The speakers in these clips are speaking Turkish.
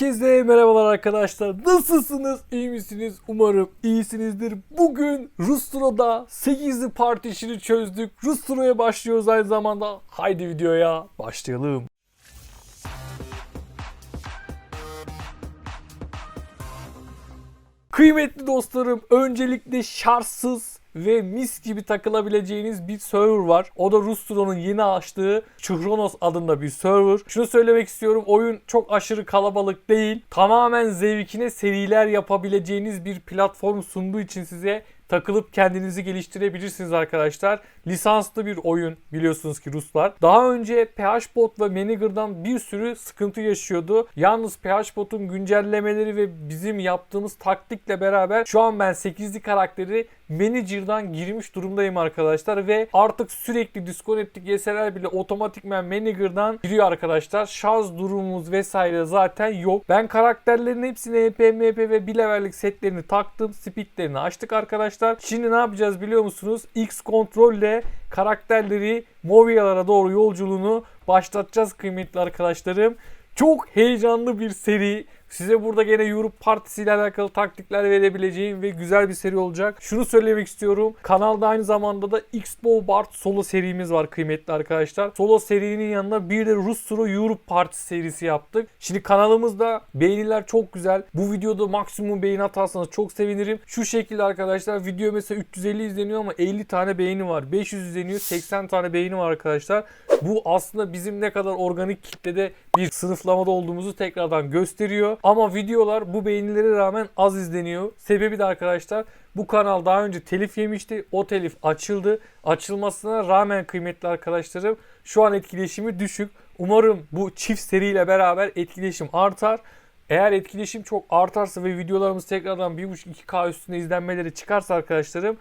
Herkese merhabalar arkadaşlar. Nasılsınız? İyi misiniz? Umarım iyisinizdir. Bugün Rustro'da 8'li parti işini çözdük. Rustro'ya başlıyoruz aynı zamanda. Haydi videoya başlayalım. Kıymetli dostlarım, öncelikle şartsız ve mis gibi takılabileceğiniz bir server var. O da Rustro'nun yeni açtığı Chronos adında bir server. Şunu söylemek istiyorum. Oyun çok aşırı kalabalık değil. Tamamen zevkine seriler yapabileceğiniz bir platform sunduğu için size takılıp kendinizi geliştirebilirsiniz arkadaşlar. Lisanslı bir oyun biliyorsunuz ki Ruslar. Daha önce PHBot ve Manager'dan bir sürü sıkıntı yaşıyordu. Yalnız PHBot'un güncellemeleri ve bizim yaptığımız taktikle beraber şu an ben 8'li karakteri Manager'dan girmiş durumdayım arkadaşlar ve artık sürekli disconnect'lik yeseler bile otomatikmen Manager'dan giriyor arkadaşlar. Şarj durumumuz vesaire zaten yok. Ben karakterlerin hepsine EP, MP ve bir levellik setlerini taktım. Speedlerini açtık arkadaşlar. Şimdi ne yapacağız biliyor musunuz? X kontrolle karakterleri Movia'lara doğru yolculuğunu başlatacağız kıymetli arkadaşlarım. Çok heyecanlı bir seri. Size burada gene Europe Partisi ile alakalı taktikler verebileceğim ve güzel bir seri olacak. Şunu söylemek istiyorum. Kanalda aynı zamanda da Xbow Bart solo serimiz var kıymetli arkadaşlar. Solo serinin yanında bir de Rus Suro Europe Partisi serisi yaptık. Şimdi kanalımızda beğeniler çok güzel. Bu videoda maksimum beğeni atarsanız çok sevinirim. Şu şekilde arkadaşlar video mesela 350 izleniyor ama 50 tane beğeni var. 500 izleniyor 80 tane beğeni var arkadaşlar. Bu aslında bizim ne kadar organik kitlede bir sınıflamada olduğumuzu tekrardan gösteriyor. Ama videolar bu beğenilere rağmen az izleniyor. Sebebi de arkadaşlar bu kanal daha önce telif yemişti. O telif açıldı. Açılmasına rağmen kıymetli arkadaşlarım şu an etkileşimi düşük. Umarım bu çift seriyle beraber etkileşim artar. Eğer etkileşim çok artarsa ve videolarımız tekrardan 1.5-2K üstünde izlenmeleri çıkarsa arkadaşlarım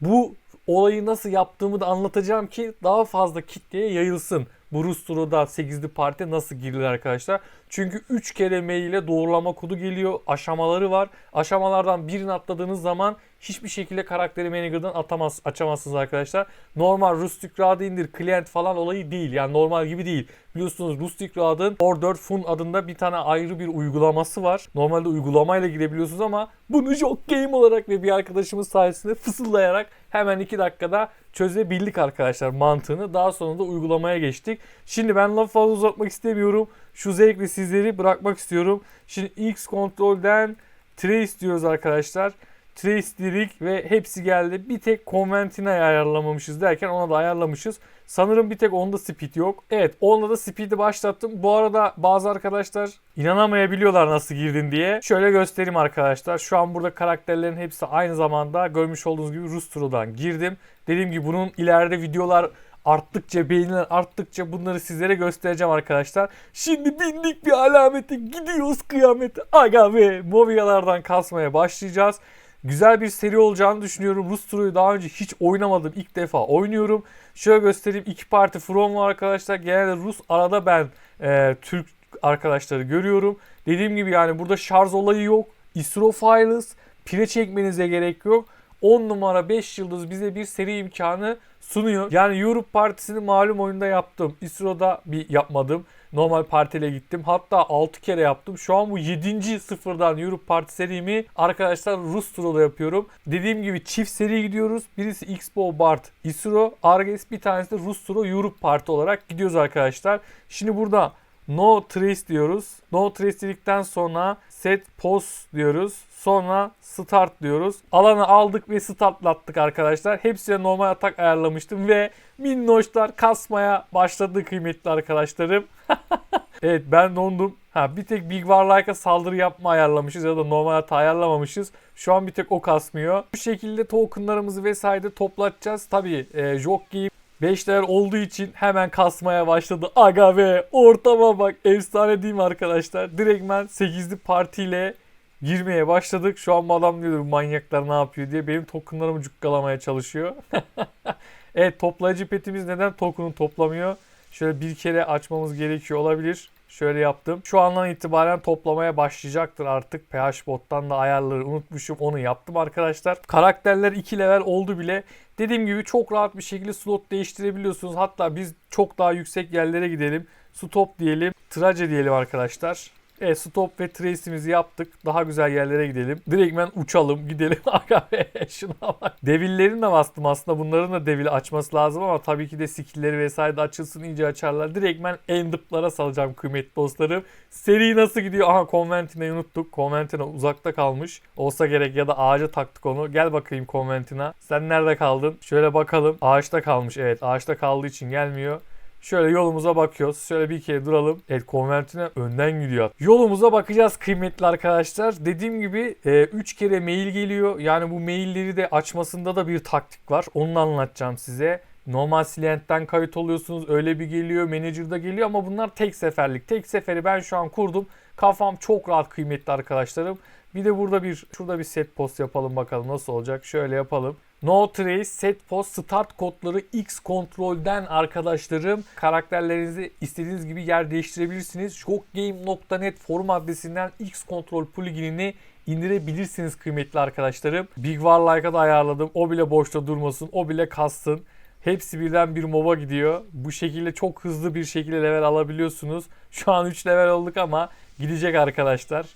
bu olayı nasıl yaptığımı da anlatacağım ki daha fazla kitleye yayılsın. Bu Rus Turu'da 8'li parti nasıl girilir arkadaşlar? Çünkü 3 kere mail ile doğrulama kodu geliyor. Aşamaları var. Aşamalardan birini atladığınız zaman hiçbir şekilde karakteri manager'dan atamaz, açamazsınız arkadaşlar. Normal Rustic Rad'ı indir, client falan olayı değil. Yani normal gibi değil. Biliyorsunuz Rustic Rad'ın Or 4 Fun adında bir tane ayrı bir uygulaması var. Normalde uygulamayla girebiliyorsunuz ama bunu Joke Game olarak ve bir arkadaşımız sayesinde fısıldayarak hemen 2 dakikada çözebildik arkadaşlar mantığını. Daha sonra da uygulamaya geçtik. Şimdi ben lafı fazla uzatmak istemiyorum. Şu zevkle sizleri bırakmak istiyorum. Şimdi X kontrolden trace diyoruz arkadaşlar. Trace dedik ve hepsi geldi. Bir tek Conventine ayarlamamışız derken ona da ayarlamışız. Sanırım bir tek onda speed yok. Evet onda da speed'i başlattım. Bu arada bazı arkadaşlar inanamayabiliyorlar nasıl girdin diye. Şöyle göstereyim arkadaşlar. Şu an burada karakterlerin hepsi aynı zamanda görmüş olduğunuz gibi Rus Turu'dan girdim. Dediğim gibi bunun ileride videolar arttıkça beğeniler arttıkça bunları sizlere göstereceğim arkadaşlar. Şimdi bindik bir alamete gidiyoruz kıyamete. Aga ve mobiyalardan kasmaya başlayacağız. Güzel bir seri olacağını düşünüyorum. Rus Turu'yu daha önce hiç oynamadım. İlk defa oynuyorum. Şöyle göstereyim. iki parti From var arkadaşlar. Genelde Rus arada ben e, Türk arkadaşları görüyorum. Dediğim gibi yani burada şarj olayı yok. ISRO files. Pile çekmenize gerek yok. 10 numara 5 yıldız bize bir seri imkanı sunuyor. Yani Europe Partisi'ni malum oyunda yaptım. ISRO'da bir yapmadım. Normal partiyle gittim. Hatta 6 kere yaptım. Şu an bu 7. sıfırdan Europe Parti serimi arkadaşlar Rus Turo'da yapıyorum. Dediğim gibi çift seri gidiyoruz. Birisi Expo Bart ISRO. Arges bir tanesi de Rus Turo Europe Parti olarak gidiyoruz arkadaşlar. Şimdi burada No trace diyoruz. No trace dedikten sonra set pause diyoruz. Sonra start diyoruz. Alanı aldık ve startlattık arkadaşlar. Hepsine normal atak ayarlamıştım ve minnoşlar kasmaya başladı kıymetli arkadaşlarım. evet ben dondum. Ha bir tek Big Warlike'a saldırı yapma ayarlamışız ya da normal hata ayarlamamışız. Şu an bir tek o kasmıyor. Bu şekilde tokenlarımızı vesaire toplatacağız. Tabii e, Jockey 5'ler olduğu için hemen kasmaya başladı. Aga ve ortama bak efsane değil mi arkadaşlar? Direktmen 8'li partiyle girmeye başladık. Şu an adam diyordur manyaklar ne yapıyor diye benim tokenlarımı cukkalamaya çalışıyor. evet toplayıcı petimiz neden token'u toplamıyor? Şöyle bir kere açmamız gerekiyor olabilir. Şöyle yaptım. Şu andan itibaren toplamaya başlayacaktır artık. PHBot'tan da ayarları unutmuşum. Onu yaptım arkadaşlar. Karakterler 2 level oldu bile. Dediğim gibi çok rahat bir şekilde slot değiştirebiliyorsunuz. Hatta biz çok daha yüksek yerlere gidelim. Stop diyelim. Trace diyelim arkadaşlar. E, stop ve trace'imizi yaptık. Daha güzel yerlere gidelim. Direktmen uçalım gidelim. Şuna bak. Devillerin de bastım aslında. Bunların da devili açması lazım ama tabii ki de skill'leri vesaire de açılsın iyice açarlar. Direktmen endiplara salacağım kıymetli dostlarım. Seri nasıl gidiyor? Aha Conventina'yı unuttuk. Conventina uzakta kalmış. Olsa gerek ya da ağaca taktık onu. Gel bakayım Conventina. Sen nerede kaldın? Şöyle bakalım. Ağaçta kalmış. Evet ağaçta kaldığı için gelmiyor. Şöyle yolumuza bakıyoruz. Şöyle bir kere duralım. Evet konvertine önden gidiyor. Yolumuza bakacağız kıymetli arkadaşlar. Dediğim gibi 3 kere mail geliyor. Yani bu mailleri de açmasında da bir taktik var. Onu anlatacağım size. Normal Slient'ten kayıt oluyorsunuz. Öyle bir geliyor. Manager'da geliyor ama bunlar tek seferlik. Tek seferi ben şu an kurdum. Kafam çok rahat kıymetli arkadaşlarım. Bir de burada bir şurada bir set post yapalım bakalım nasıl olacak. Şöyle yapalım. No Trace, Set Post, Start kodları X kontrolden arkadaşlarım. Karakterlerinizi istediğiniz gibi yer değiştirebilirsiniz. Shockgame.net forum adresinden X kontrol pluginini indirebilirsiniz kıymetli arkadaşlarım. Big War Like'a da ayarladım. O bile boşta durmasın. O bile kassın. Hepsi birden bir moba gidiyor. Bu şekilde çok hızlı bir şekilde level alabiliyorsunuz. Şu an 3 level olduk ama gidecek arkadaşlar.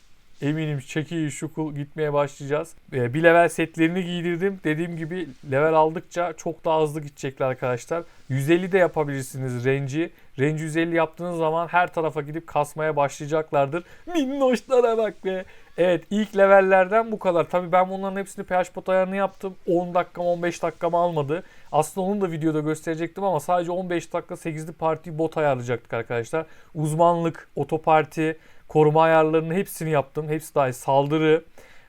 Eminim çeki şukul gitmeye başlayacağız. Ee, bir level setlerini giydirdim. Dediğim gibi level aldıkça çok daha hızlı gidecekler arkadaşlar. 150 de yapabilirsiniz range'i. Range 150 yaptığınız zaman her tarafa gidip kasmaya başlayacaklardır. Minnoşlara bak be. Evet ilk levellerden bu kadar. Tabi ben bunların hepsini PH bot ayarını yaptım. 10 dakikam 15 dakikamı almadı. Aslında onu da videoda gösterecektim ama sadece 15 dakika 8'li parti bot ayarlayacaktık arkadaşlar. Uzmanlık, otoparti, koruma ayarlarının hepsini yaptım. Hepsi dahil saldırı,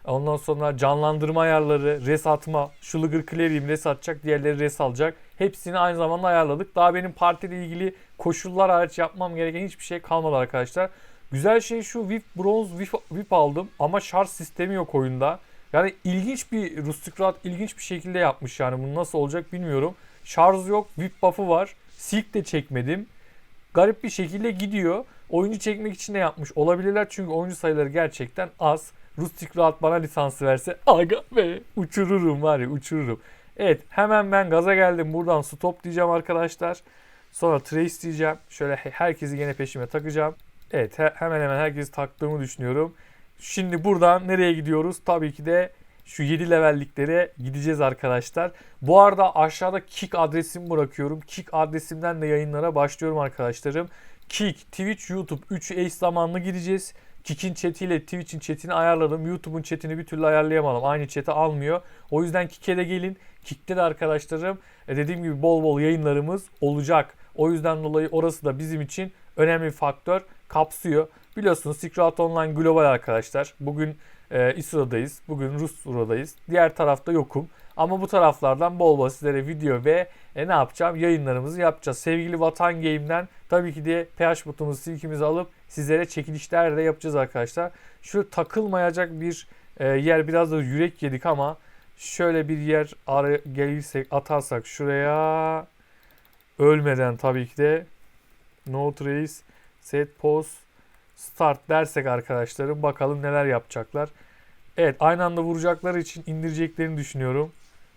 ondan sonra canlandırma ayarları, res atma. Ligger Clear'iyim res atacak, diğerleri res alacak. Hepsini aynı zamanda ayarladık. Daha benim partiyle ilgili koşullar hariç yapmam gereken hiçbir şey kalmadı arkadaşlar. Güzel şey şu VIP Bronze VIP, VIP aldım ama şarj sistemi yok oyunda. Yani ilginç bir Rustic Rat ilginç bir şekilde yapmış yani bunu nasıl olacak bilmiyorum. Şarj yok, VIP buff'ı var. Silk de çekmedim. Garip bir şekilde gidiyor. Oyuncu çekmek için de yapmış olabilirler çünkü oyuncu sayıları gerçekten az. Rustic Rahat bana lisansı verse aga be uçururum var ya uçururum. Evet hemen ben gaza geldim buradan stop diyeceğim arkadaşlar. Sonra trace diyeceğim. Şöyle herkesi yine peşime takacağım. Evet he- hemen hemen herkesi taktığımı düşünüyorum. Şimdi buradan nereye gidiyoruz? Tabii ki de şu 7 levelliklere gideceğiz arkadaşlar. Bu arada aşağıda Kick adresimi bırakıyorum. Kick adresimden de yayınlara başlıyorum arkadaşlarım. Kick, Twitch, YouTube 3'ü eş zamanlı gideceğiz. Kick'in chat'iyle Twitch'in chat'ini ayarladım. YouTube'un chat'ini bir türlü ayarlayamadım. Aynı chat'i almıyor. O yüzden Kick'e de gelin. Kick'te de arkadaşlarım e, dediğim gibi bol bol yayınlarımız olacak. O yüzden dolayı orası da bizim için önemli bir faktör kapsıyor. Biliyorsunuz Secret Online global arkadaşlar. Bugün e, İsro'dayız. Bugün Rus'dayız. Diğer tarafta yokum. Ama bu taraflardan bol bol sizlere video ve e, ne yapacağım? Yayınlarımızı yapacağız. Sevgili Vatan Game'den tabii ki de PH butumuzu silkimizi alıp sizlere çekilişler de yapacağız arkadaşlar. Şu takılmayacak bir e, yer biraz da yürek yedik ama şöyle bir yer ara gelirsek atarsak şuraya ölmeden tabii ki de no trace set post start dersek arkadaşlarım bakalım neler yapacaklar. Evet aynı anda vuracakları için indireceklerini düşünüyorum.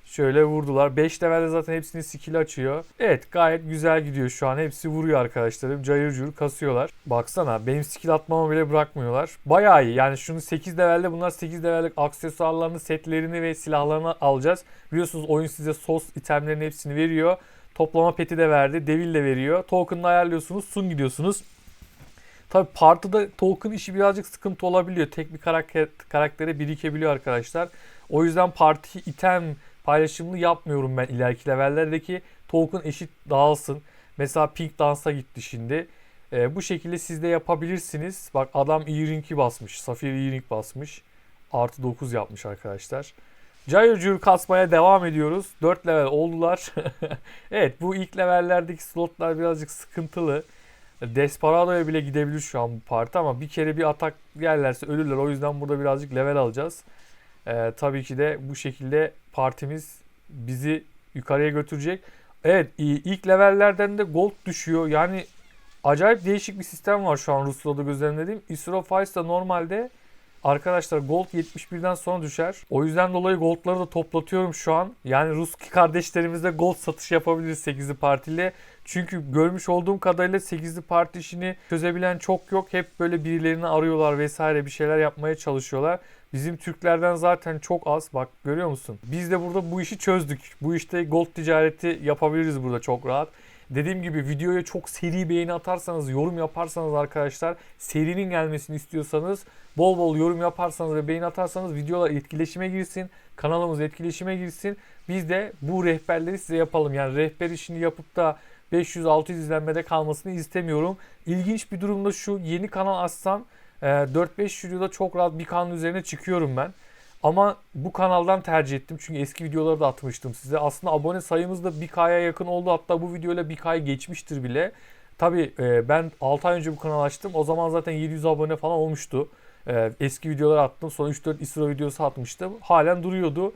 Şöyle vurdular. 5 levelde zaten hepsini skill açıyor. Evet gayet güzel gidiyor şu an. Hepsi vuruyor arkadaşlarım. Cayır cayır kasıyorlar. Baksana benim skill atmamı bile bırakmıyorlar. Bayağı iyi. Yani şunu 8 levelde bunlar 8 levellik aksesuarlarını, setlerini ve silahlarını alacağız. Biliyorsunuz oyun size sos itemlerin hepsini veriyor. Toplama peti de verdi. Devil de veriyor. Token'la ayarlıyorsunuz. Sun gidiyorsunuz. Tabi partıda token işi birazcık sıkıntı olabiliyor. Tek bir karakter, karaktere birikebiliyor arkadaşlar. O yüzden parti item paylaşımını yapmıyorum ben ileriki levellerdeki token eşit dağılsın. Mesela Pink Dance'a gitti şimdi. Ee, bu şekilde siz de yapabilirsiniz. Bak adam E-Ring'i basmış. Safir E-Ring basmış. Artı 9 yapmış arkadaşlar. Cayır kasmaya devam ediyoruz. 4 level oldular. evet bu ilk levellerdeki slotlar birazcık sıkıntılı. Desperado'ya bile gidebilir şu an bu parti ama bir kere bir atak yerlerse ölürler. O yüzden burada birazcık level alacağız. Ee, tabii ki de bu şekilde partimiz bizi yukarıya götürecek. Evet ilk levellerden de gold düşüyor. Yani acayip değişik bir sistem var şu an Rusya'da gözlemlediğim. Isro Files da normalde Arkadaşlar gold 71'den sonra düşer. O yüzden dolayı goldları da toplatıyorum şu an. Yani Ruski kardeşlerimizle gold satış yapabiliriz 8'li partiyle. Çünkü görmüş olduğum kadarıyla 8'li parti işini çözebilen çok yok. Hep böyle birilerini arıyorlar vesaire bir şeyler yapmaya çalışıyorlar. Bizim Türklerden zaten çok az. Bak görüyor musun? Biz de burada bu işi çözdük. Bu işte gold ticareti yapabiliriz burada çok rahat. Dediğim gibi videoya çok seri beğeni atarsanız, yorum yaparsanız arkadaşlar, serinin gelmesini istiyorsanız bol bol yorum yaparsanız ve beğeni atarsanız videolar etkileşime girsin. Kanalımız etkileşime girsin. Biz de bu rehberleri size yapalım. Yani rehber işini yapıp da 500-600 izlenmede kalmasını istemiyorum. İlginç bir durumda şu yeni kanal açsam e, 4-5 videoda çok rahat bir kanal üzerine çıkıyorum ben. Ama bu kanaldan tercih ettim çünkü eski videoları da atmıştım size. Aslında abone sayımız da 1K'ya yakın oldu. Hatta bu videoyla 1K'yı geçmiştir bile. Tabi ben 6 ay önce bu kanal açtım. O zaman zaten 700 abone falan olmuştu. E, eski videolar attım. Sonra 3-4 ISRO videosu atmıştım. Halen duruyordu.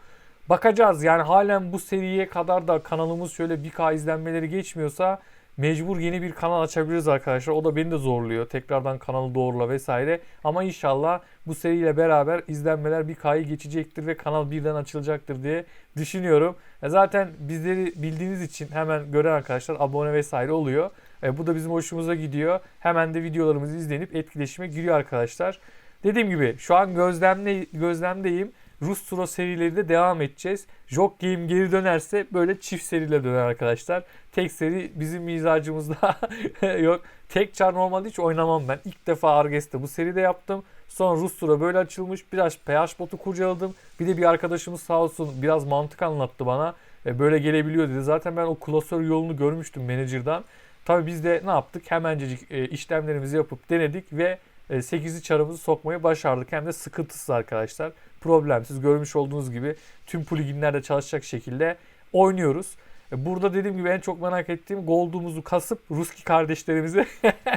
Bakacağız yani halen bu seriye kadar da kanalımız şöyle 1K izlenmeleri geçmiyorsa mecbur yeni bir kanal açabiliriz arkadaşlar. O da beni de zorluyor. Tekrardan kanalı doğrula vesaire. Ama inşallah bu seriyle beraber izlenmeler 1K'yı geçecektir ve kanal birden açılacaktır diye düşünüyorum. E zaten bizleri bildiğiniz için hemen gören arkadaşlar abone vesaire oluyor. E bu da bizim hoşumuza gidiyor. Hemen de videolarımızı izlenip etkileşime giriyor arkadaşlar. Dediğim gibi şu an gözlemle, gözlemdeyim. Rus Turo serileri de devam edeceğiz. Jok Game geri dönerse böyle çift seriyle döner arkadaşlar. Tek seri bizim mizacımızda yok. Tek çar normalde hiç oynamam ben. İlk defa Arges'te bu seride yaptım. Sonra Rus Tura böyle açılmış. Biraz PH botu kurcaladım. Bir de bir arkadaşımız sağ olsun biraz mantık anlattı bana. E, böyle gelebiliyor dedi. Zaten ben o klasör yolunu görmüştüm manager'dan. Tabii biz de ne yaptık? Hemencecik e, işlemlerimizi yapıp denedik ve 8'li çarımızı sokmayı başardık. Hem de sıkıntısız arkadaşlar. Problemsiz görmüş olduğunuz gibi tüm pluginlerde çalışacak şekilde oynuyoruz. E, burada dediğim gibi en çok merak ettiğim Gold'umuzu kasıp Ruski kardeşlerimizi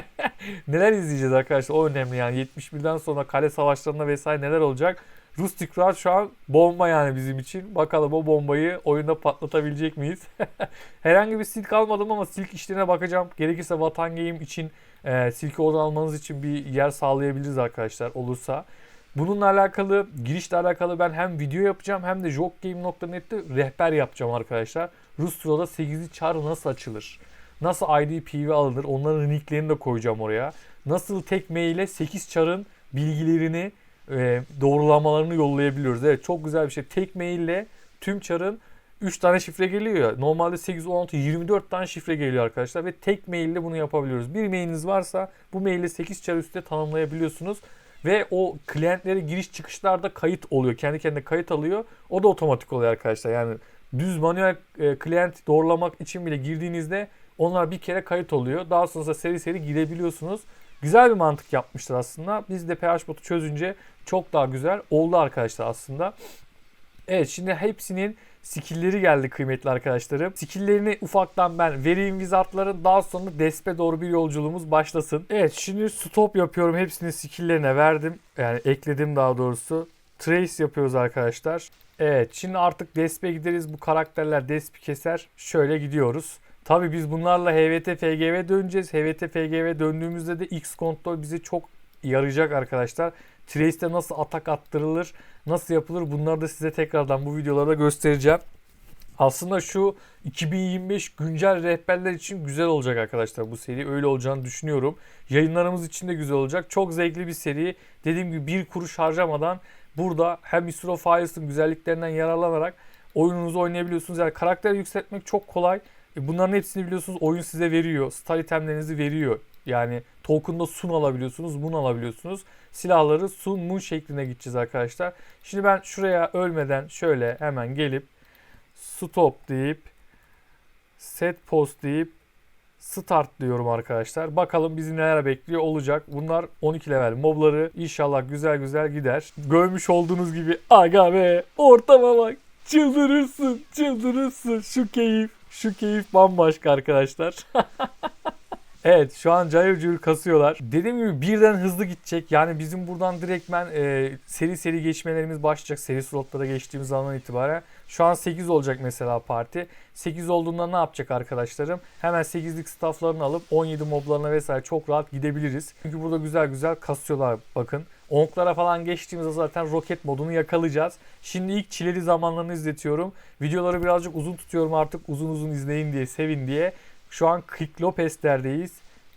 neler izleyeceğiz arkadaşlar. O önemli yani 71'den sonra kale savaşlarında vesaire neler olacak. Rus Tikrar şu an bomba yani bizim için. Bakalım o bombayı oyunda patlatabilecek miyiz? Herhangi bir silk almadım ama silk işlerine bakacağım. Gerekirse Vatan Game için e, silki oradan almanız için bir yer sağlayabiliriz arkadaşlar olursa. Bununla alakalı, girişle alakalı ben hem video yapacağım hem de jokgame.net'te rehber yapacağım arkadaşlar. Rus Troll'da 8'li çağrı nasıl açılır? Nasıl ID PV alınır? Onların linklerini de koyacağım oraya. Nasıl tek maile 8 çarın bilgilerini e, doğrulamalarını yollayabiliyoruz. Evet çok güzel bir şey. Tek maille tüm çarın 3 tane şifre geliyor ya. Normalde 8, 16, 24 tane şifre geliyor arkadaşlar ve tek maille bunu yapabiliyoruz. Bir mailiniz varsa bu maille 8 çar üstte tanımlayabiliyorsunuz. Ve o klientlere giriş çıkışlarda kayıt oluyor. Kendi kendine kayıt alıyor. O da otomatik oluyor arkadaşlar. Yani düz manuel e, klient doğrulamak için bile girdiğinizde onlar bir kere kayıt oluyor. Daha sonra seri seri girebiliyorsunuz. Güzel bir mantık yapmışlar aslında. Biz de PH botu çözünce çok daha güzel oldu arkadaşlar aslında. Evet şimdi hepsinin skill'leri geldi kıymetli arkadaşlarım. Skill'lerini ufaktan ben vereyim wizardların daha sonra despe doğru bir yolculuğumuz başlasın. Evet şimdi stop yapıyorum. Hepsini skill'lerine verdim. Yani ekledim daha doğrusu. Trace yapıyoruz arkadaşlar. Evet şimdi artık despe gideriz. Bu karakterler despi keser. Şöyle gidiyoruz. Tabi biz bunlarla HVT FGV döneceğiz. HVT FGV döndüğümüzde de X kontrol bize çok yarayacak arkadaşlar. Trace'te nasıl atak attırılır, nasıl yapılır bunları da size tekrardan bu videolarda göstereceğim. Aslında şu 2025 güncel rehberler için güzel olacak arkadaşlar bu seri. Öyle olacağını düşünüyorum. Yayınlarımız için de güzel olacak. Çok zevkli bir seri. Dediğim gibi bir kuruş harcamadan burada hem Isro Fires'ın güzelliklerinden yararlanarak oyununuzu oynayabiliyorsunuz. Yani karakter yükseltmek çok kolay. E bunların hepsini biliyorsunuz oyun size veriyor. Star itemlerinizi veriyor. Yani token'da sun alabiliyorsunuz, moon alabiliyorsunuz. Silahları sun, moon şeklinde gideceğiz arkadaşlar. Şimdi ben şuraya ölmeden şöyle hemen gelip stop deyip set post deyip start diyorum arkadaşlar. Bakalım bizi neler bekliyor olacak. Bunlar 12 level mobları. İnşallah güzel güzel gider. Görmüş olduğunuz gibi aga be ortama bak. Çıldırırsın çıldırırsın şu keyif. Şu keyif bambaşka arkadaşlar. Evet şu an cayır cayır kasıyorlar. Dediğim gibi birden hızlı gidecek. Yani bizim buradan direktmen e, seri seri geçmelerimiz başlayacak. Seri slotlara geçtiğimiz andan itibaren. Şu an 8 olacak mesela parti. 8 olduğunda ne yapacak arkadaşlarım? Hemen 8'lik stafflarını alıp 17 moblarına vesaire çok rahat gidebiliriz. Çünkü burada güzel güzel kasıyorlar bakın. Onklara falan geçtiğimizde zaten roket modunu yakalayacağız. Şimdi ilk çileli zamanlarını izletiyorum. Videoları birazcık uzun tutuyorum artık uzun uzun izleyin diye sevin diye. Şu an Quick Lopez'lerdeyiz.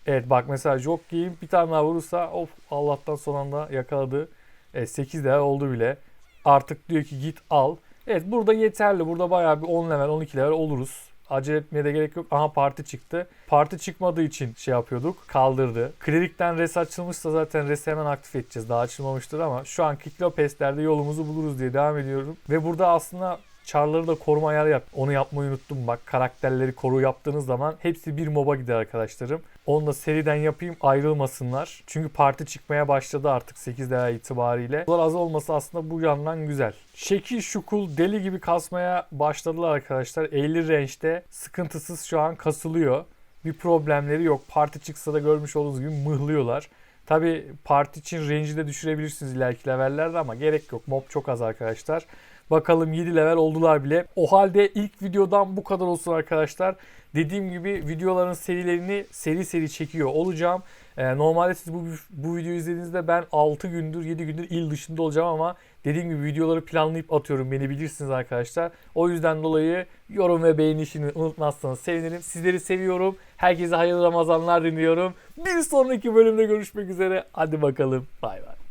Evet bak mesela Jockey'in bir tane daha vurursa of Allah'tan son anda yakaladı. Evet 8 level oldu bile. Artık diyor ki git al. Evet burada yeterli. Burada bayağı bir 10 level 12 level oluruz. Acele etmeye de gerek yok. Aha parti çıktı. Parti çıkmadığı için şey yapıyorduk. Kaldırdı. Klerik'ten res açılmışsa zaten resi hemen aktif edeceğiz. Daha açılmamıştır ama şu an Kick Lopez'lerde yolumuzu buluruz diye devam ediyorum. Ve burada aslında Char'ları da koruma ayarı yap. Onu yapmayı unuttum bak. Karakterleri koru yaptığınız zaman hepsi bir moba gider arkadaşlarım. Onu da seriden yapayım ayrılmasınlar. Çünkü parti çıkmaya başladı artık 8 değer itibariyle. Bunlar az olması aslında bu yandan güzel. Şekil şukul deli gibi kasmaya başladılar arkadaşlar. 50 range'de sıkıntısız şu an kasılıyor. Bir problemleri yok. Parti çıksa da görmüş olduğunuz gibi mıhlıyorlar. Tabi parti için range'i de düşürebilirsiniz ileriki levellerde ama gerek yok. Mob çok az arkadaşlar. Bakalım 7 level oldular bile. O halde ilk videodan bu kadar olsun arkadaşlar. Dediğim gibi videoların serilerini seri seri çekiyor olacağım. Ee, normalde siz bu, bu videoyu izlediğinizde ben 6 gündür 7 gündür il dışında olacağım ama dediğim gibi videoları planlayıp atıyorum beni bilirsiniz arkadaşlar. O yüzden dolayı yorum ve beğeni işini unutmazsanız sevinirim. Sizleri seviyorum. Herkese hayırlı Ramazanlar diliyorum. Bir sonraki bölümde görüşmek üzere. Hadi bakalım. Bay bay.